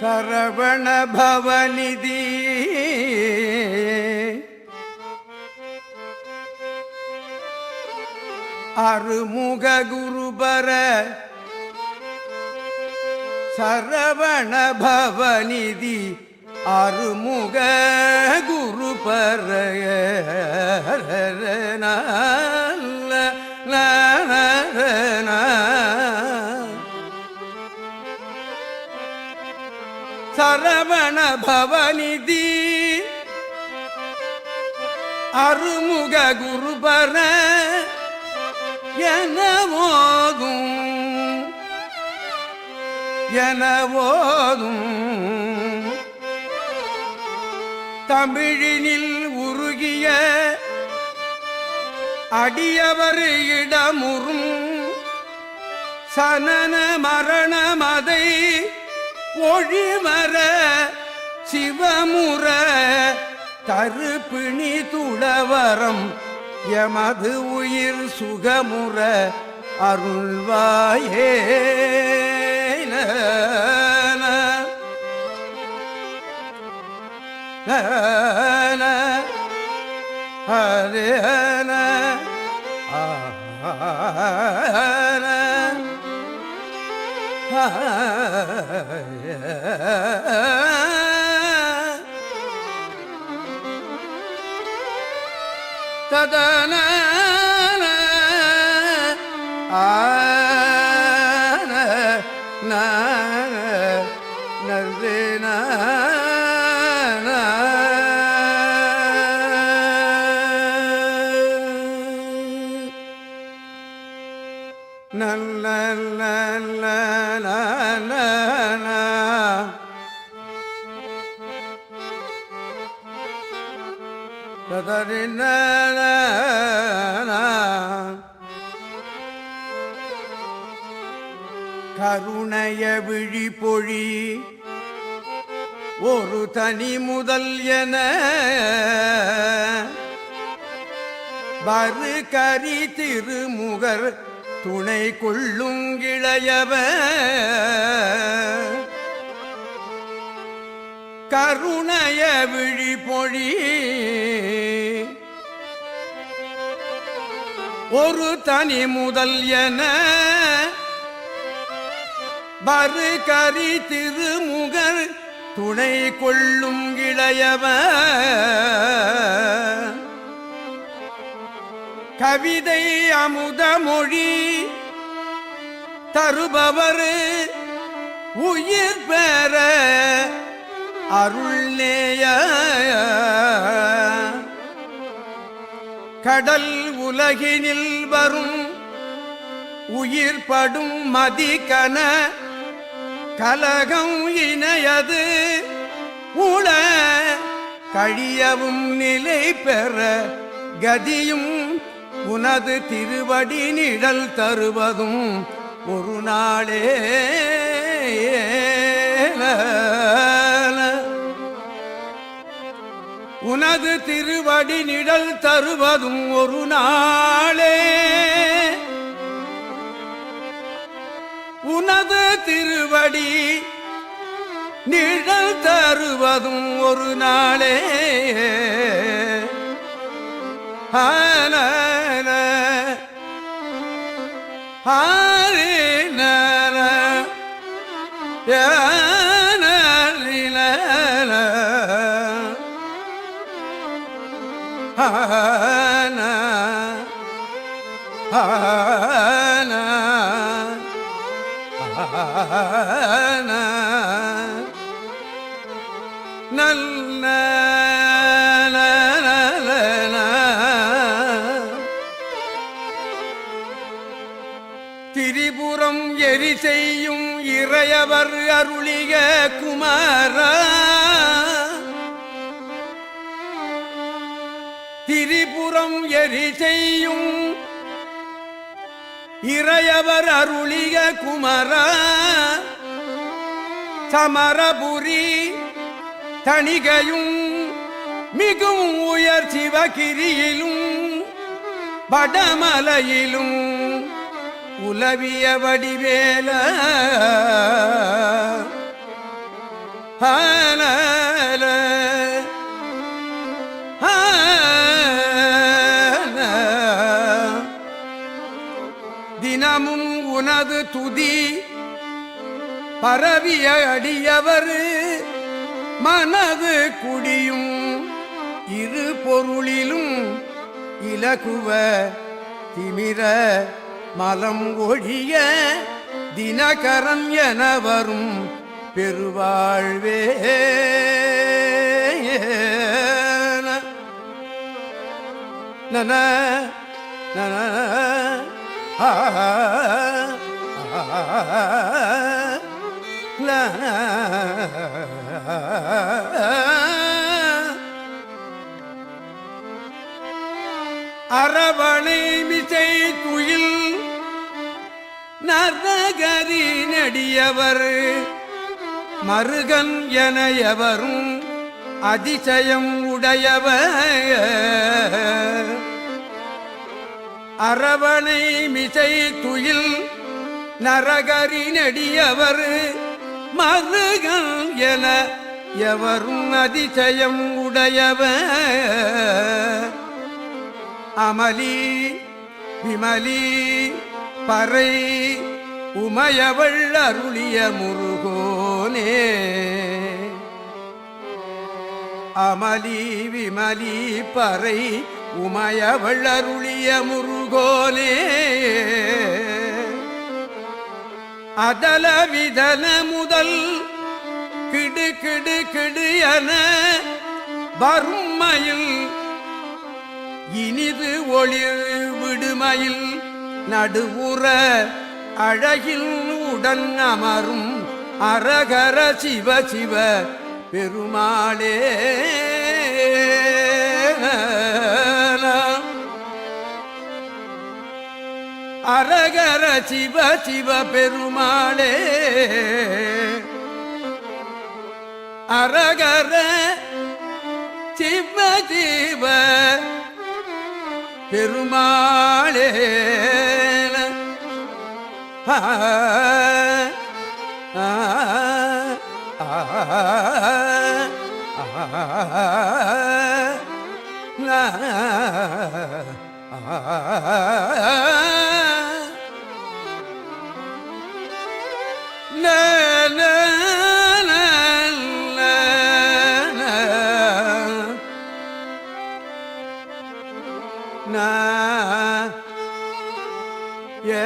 சரவண பவநிதி. அருமுக குருபர சரவண பவநிதி. அருமுக குருபர நல்ல சரவண பவநிதி. அருமுக குருபர எனவோதும் எனவோதும். தமிழினில் உருகிய அடியவர் இடமுறும் சனன மரணமதை ஒழிமர சிவமுற தருப்பிணி துளவரம் எமது உயிர் சுகமுற அருள்வாயே ஹரே ஆ ததன ஆன நர்தின கதறின கருணைய விழி பொழி ஒரு தனி முதல் என வரு கரி திருமுகர் துணை கொள்ளுங்கிளையவ கருணய விழி பொழி. ஒரு தனி முதல் என வரு கரி திருமுகர் துணை கொள்ளும் இளையவ கவிதை அமுத மொழி தருபவர் உயிர் பெற அருள்நேய. கடல் உலகினில் வரும் உயிர்படும் மதிக்கன கலகம் இணையது உள கழியவும் நிலை பெற கதியும் உனது திருவடி நிழல் தருவதும் ஒரு நாளே. உனது திருவடி நிழல் தருவதும் ஒரு நாளே. உனது திருவடி நிழல் தருவதும் ஒரு நாளே. ஆன ஆ நல்ல திரிபுரம் எரி செய்யும் இறையவர் அருளிக குமாரா. திரிபுரம் எரி செய்யும். இறையவர் அருளிய குமர சமரபுரி தணிகையும் மிகும் உயர் சிவகிரியிலும் வடமலையிலும் உலவிய வடிவேல. ஆன உனது துதி பரவிய அடியவர் மனது குடியும் இரு பொருளிலும் இலகுவ திமிர மலம் ஒழிய தினகரன் என வரும் பெருவாழ்வே. நன நன ஆ அரவணை மிசை துயில் நரகரி நடியவர் மருகன் என எவரும் அதிசயம் உடையவர். அரவணை மிசை துயில் நரகரி நெடியவர் மருகன் என எவரும் அதிசயம் உடையவ அமலி விமலி பறை உமையவள் அருளிய முருகோனே. அமலி விமலி பறை உமையவள் அருளிய முருகோனே. அதல விதன முதல் கிடு கிடு கிடு என வறுமையில் இனிது ஒளி விடுமையில் நடுவுற அழகில் உடன் அமரும் அரகர சிவ சிவ பெருமாளே. அரகர சிவ சிவ பெருமாளே அரகர சிவ சிவ பெருமாளே ஆ, ஆ, ஆ, ஆ, ஆ, ஆ, ஏ